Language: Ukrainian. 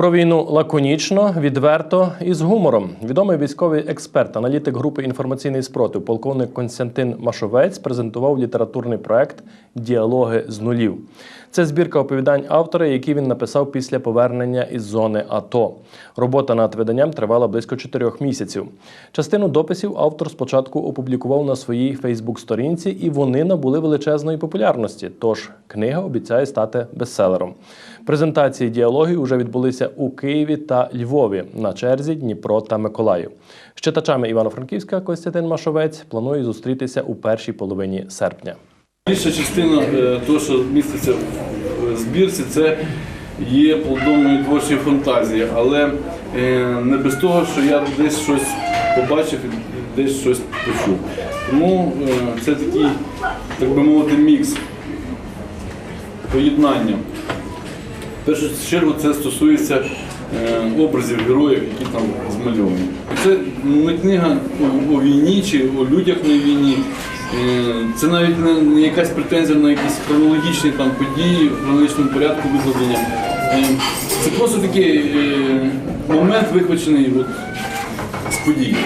Про війну лаконічно, відверто і з гумором. Відомий військовий експерт, аналітик групи інформаційний спротив, полковник Константин Машовець презентував літературний проект Діалоги з нулів. Це збірка оповідань автора, які він написав після повернення із зони АТО. Робота над виданням тривала близько чотирьох місяців. Частину дописів автор спочатку опублікував на своїй Фейсбук-сторінці, і вони набули величезної популярності. Тож книга обіцяє стати бестселером. Презентації діалогів вже відбулися у Києві та Львові на черзі Дніпро та Миколаїв. З читачами Івано-Франківська Костянтин Машовець планує зустрітися у першій половині серпня. Більша частина е, того, що міститься в збірці, це є плодом творчої фантазії, але е, не без того, що я десь щось побачив і десь щось почув. Тому е, це такий, так би мовити, мікс поєднання. Першу чергу це стосується е, образів героїв, які там змальовані. Це не книга о, о війні чи о людях на війні. Е, Це навіть не, якась претензія на якісь хронологічні там події в хронологічному порядку викладення. Е, Це просто такий момент вихвачений от, з подій.